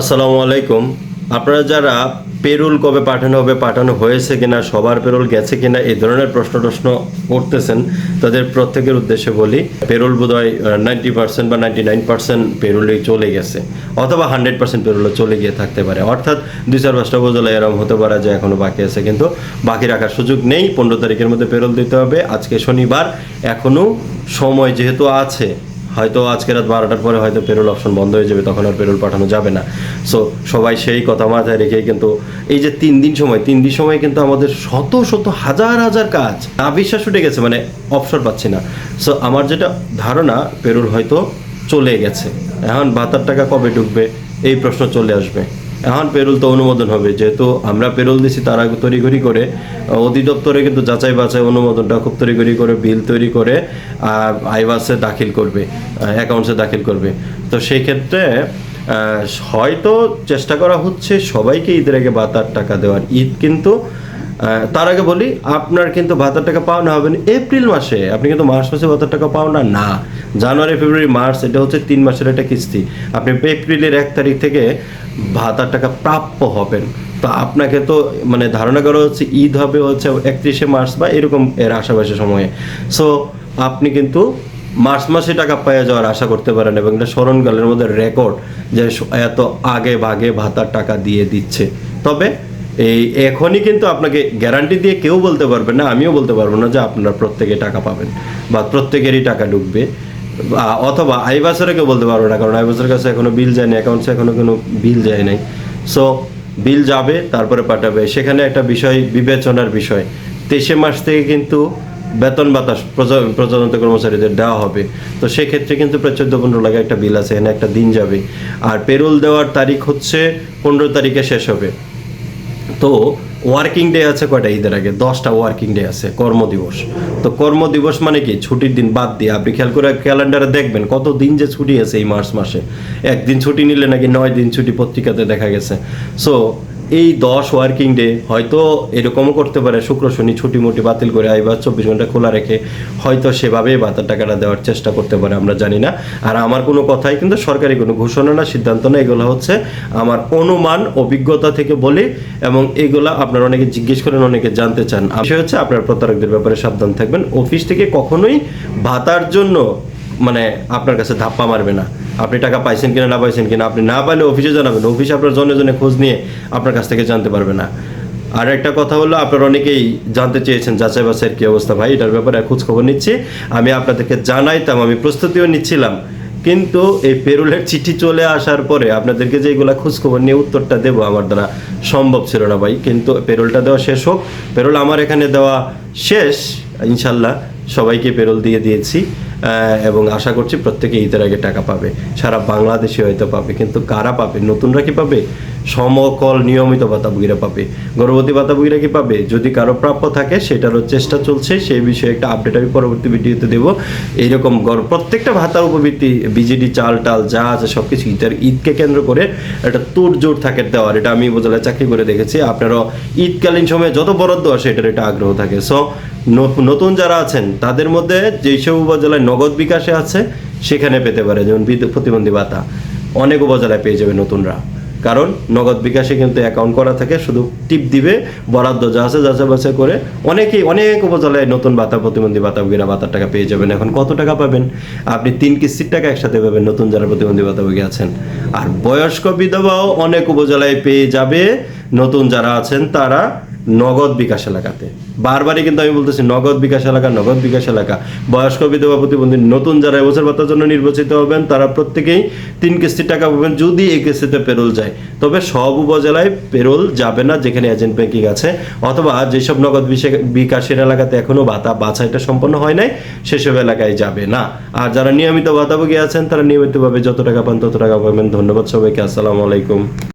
আসসালামু আলাইকুম। আপনারা যারা পেরুল কবে পাঠানো হবে, পাঠানো হয়েছে কিনা, সবার পেরুল গেছে কিনা, এই ধরনের প্রশ্ন টশ্ন করতেছেন, তাদের প্রত্যেকের উদ্দেশ্যে বলি, পেরোল বোধহয় নাইনটি পার্সেন্ট বা নাইনটি নাইন পার্সেন্ট পেরোলেই চলে গেছে, অথবা হান্ড্রেড পার্সেন্ট পেরোলে চলে গিয়ে থাকতে পারে। অর্থাৎ দুই চার পাঁচটা বোঝলে এরকম হতে পারে যে এখনও বাকি আছে, কিন্তু বাকি রাখার সুযোগ নেই। পনেরো তারিখের মধ্যে পেরোল দিতে হবে। আজকে শনিবার, এখনও সময় যেহেতু আছে হয়তো আজকে রাত বারোটার পরে হয়তো পেরোল অপশন বন্ধ হয়ে যাবে, তখন আর পেরোল পাঠানো যাবে না। সো সবাই সেই কথা মাথায় রেখেই কিন্তু এই যে তিন দিন সময়, তিন দিন সময় কিন্তু আমাদের শত শত হাজার হাজার কাজ না বিশ্বাস উঠে গেছে মানে অবসর পাচ্ছি না। সো আমার যেটা ধারণা পেরোল হয়তো চলে গেছে। এখন ভাতার টাকা কবে ঢুকবে, এই প্রশ্ন চলে আসবে। এখন পেরুল তো অনুমোদন হবে, যেহেতু আমরা পেরুল দিছি, তারা তড়িঘড়ি করে অধিদপ্তরে কিন্তু যাচাই বাছাই অনুমোদনটা খুব তড়িঘড়ি করে, বিল তৈরি করে আইবাসে দাখিল করবে অ্যাকাউন্টসে দাখিল করবে। তো সেই ক্ষেত্রে হয়তো চেষ্টা করা হচ্ছে সবাইকে ঈদের আগে ভাতার টাকা দেওয়ার। ঈদ কিন্তু তার আগে বলি, আপনার কিন্তু ভাতার টাকা পাওনা হবে না। এপ্রিল মাসে, আপনি কিন্তু মার্চ মাসে ভাতার টাকা পাওনা না। জানুয়ারি, ফেব্রুয়ারি, মার্চ, এটা হচ্ছে তিন মাসের একটা কিস্তি। আপনি এপ্রিলের এক তারিখ থেকে ভাতার টাকা প্রাপ্য হবেন। তো আপনাকে তো মানে ধারণা করা হচ্ছে ঈদ হবে হচ্ছে একত্রিশে মার্চ বা এরকম এর আশেপাশে সময়ে। সো আপনি কিন্তু মার্চ মাসে টাকা পেয়ে যাওয়ার আশা করতে পারেন এবং এটা স্মরণকালের মধ্যে রেকর্ড যে এত আগে ভাগে ভাতার টাকা দিয়ে দিচ্ছে। তবে এই এখনই কিন্তু আপনাকে গ্যারান্টি দিয়ে কেউ বলতে পারবে না, আমিও বলতে পারব না যে আপনারা প্রত্যেকে টাকা পাবেন বা প্রত্যেকেরই টাকা ঢুকবে। অথবা আইবাসের কেউ বলতে পারবে না, কারণ আইবাসের কাছে এখনও বিল যায়নি অ্যাকাউন্টসে এখনও কোনো বিল যায় নাই। সো বিল যাবে, তারপরে পাঠাবে। সেখানে একটা বিষয়, বিবেচনার বিষয়। তেইশে মাস থেকে কিন্তু বেতন বাতাস প্রজা- প্রজাতন্ত্র কর্মচারীদের দেওয়া হবে। তো সেক্ষেত্রে কিন্তু প্রায় চোদ্দ পনেরো লাখ একটা বিল আছে, এখানে একটা দিন যাবে। আর পেরোল দেওয়ার তারিখ হচ্ছে পনেরো তারিখে শেষ হবে। তো ওয়ার্কিং ডে আছে কয়টা ঈদের আগে? দশটা ওয়ার্কিং ডে আছে, কর্মদিবস। তো কর্মদিবস মানে কি? ছুটির দিন বাদ দিয়ে, আপনি খেয়াল করে ক্যালেন্ডারে দেখবেন কত দিন যে ছুটি আছে এই মার্চ মাসে। একদিন ছুটি নিলে নাকি নয় দিন ছুটি পত্রিকাতে দেখা গেছে। সো এই দশ ওয়ার্কিং ডে হয়তো এরকমও করতে পারে, শুক্র, শনি ছুটি মুটি বাতিল করে আইবার চব্বিশ ঘণ্টা খোলা রেখে হয়তো সেভাবেই ভাতার টাকাটা দেওয়ার চেষ্টা করতে পারে, আমরা জানি না। আর আমার কোনো কথাই কিন্তু সরকারি কোনো ঘোষণা না, সিদ্ধান্ত না, এগুলো হচ্ছে আমার অনুমান, অভিজ্ঞতা থেকে বলি এবং এগুলো আপনারা অনেকে জিজ্ঞেস করেন, অনেকে জানতে চান। বিষয় হচ্ছে আপনার প্রতারকদের ব্যাপারে সাবধান থাকবেন। অফিস থেকে কখনোই ভাতার জন্য মানে আপনার কাছে ধাপ্পা মারবে না। আপনি টাকা পাইছেন কিনা, না পাইছেন কিনা, আপনি না পাইলে অফিসে জানাবেন। অফিসে আপনার জনে জনে খোঁজ নিয়ে আপনার কাছ থেকে জানতে পারবে না। আর একটা কথা হলো, আপনারা অনেকেই জানতে চেয়েছেন, যাচাই বাছাইয়ের কি অবস্থা ভাই, এটার ব্যাপারে খোঁজ খবর নিচ্ছি। আমি আপনাদেরকে জানাইতাম, আমি প্রস্তুতিও নিচ্ছিলাম। কিন্তু এই পেরুলের চিঠি চলে আসার পরে আপনাদেরকে যে এগুলা খোঁজ খবর নিয়ে উত্তরটা দেবো আমার দ্বারা সম্ভব ছিল না ভাই। কিন্তু পেরোলটা দেওয়া শেষ হোক, পেরোল আমার এখানে দেওয়া শেষ, ইনশাল্লাহ সবাইকে পেরোল দিয়ে দিয়েছি। এবং আশা করছি প্রত্যেকে ঈদের আগে টাকা পাবে। সারা বাংলাদেশে হয়তো পাবে, কিন্তু কারা পাবে? নতুনরা কি পাবে? সমকল নিয়মিত ভাতাভোগীরা পাবে। গর্ভবতী ভাতাভোগীরা কি পাবে? যদি কারও প্রাপ্য থাকে, সেটারও চেষ্টা চলছে, সেই বিষয়ে একটা আপডেট আমি পরবর্তী ভিডিওতে দেবো। এইরকম প্রত্যেকটা ভাতার উপবৃত্তি বিজেডি চাল, টাল, যা আছে সব কিছু ঈদের ঈদকে কেন্দ্র করে একটা তোর জোর থাকে দেওয়ার, এটা আমি বোঝালে চাকরি করে দেখেছি। আপনারও ঈদকালীন সময়ে যত বরাদ্দ আসে, এটার একটা আগ্রহ থাকে। সো নতুন যারা আছেন, তাদের মধ্যে যেই সব উপজেলায় নগদ বিকাশে আছে, সেখানে পেতে পারে। যেমন বিদ্যুৎ প্রতিবন্ধী ভাতা, অনেক উপজেলায় পেয়ে যাবে নতুনরা। কারণ নগদ বিকাশে কিন্তু অ্যাকাউন্ট করা থাকে, শুধু টিপ দিবে, বরাদ্দ যা আছে যাচাই বাছাই করে অনেকেই, অনেক উপজেলায় নতুন ভাতা প্রতিবন্ধী ভাতাভোগীরা ভাতার টাকা পেয়ে যাবেন। এখন কত টাকা পাবেন? আপনি তিন কিস্তির টাকা একসাথে পাবেন নতুন যারা প্রতিবন্ধী ভাতাভোগী আছেন। আর বয়স্ক বিধবাও অনেক উপজেলায় পেয়ে যাবে। নতুন যারা আছেন, তারা নগদ বিকাশ এলাকাতে। বারবারই কিন্তু আমি বলতেছি নগদ বিকাশ এলাকা, নগদ বিকাশ এলাকা। বয়স্ক বিধবা প্রতিবন্ধী নতুন যারা এবছর ভাতার জন্য নির্বাচিত হবেন, তারা প্রত্যেকেই তিন কিস্তির টাকা পাবেন যদি এই কিস্তিতে পেরোল যায়। তবে সব উপজেলায় পেরোল যাবে না যেখানে এজেন্ট ব্যাংকিং আছে। অথবা যেসব নগদ বিকাশের এলাকাতে এখনও ভাতা বাছাইটা সম্পন্ন হয় নাই, সেসব এলাকায় যাবে না। আর যারা নিয়মিত ভাতাভোগী আছেন, তারা নিয়মিতভাবে যত টাকা পান তত টাকা পাবেন। ধন্যবাদ সবাইকে। আসসালামু আলাইকুম।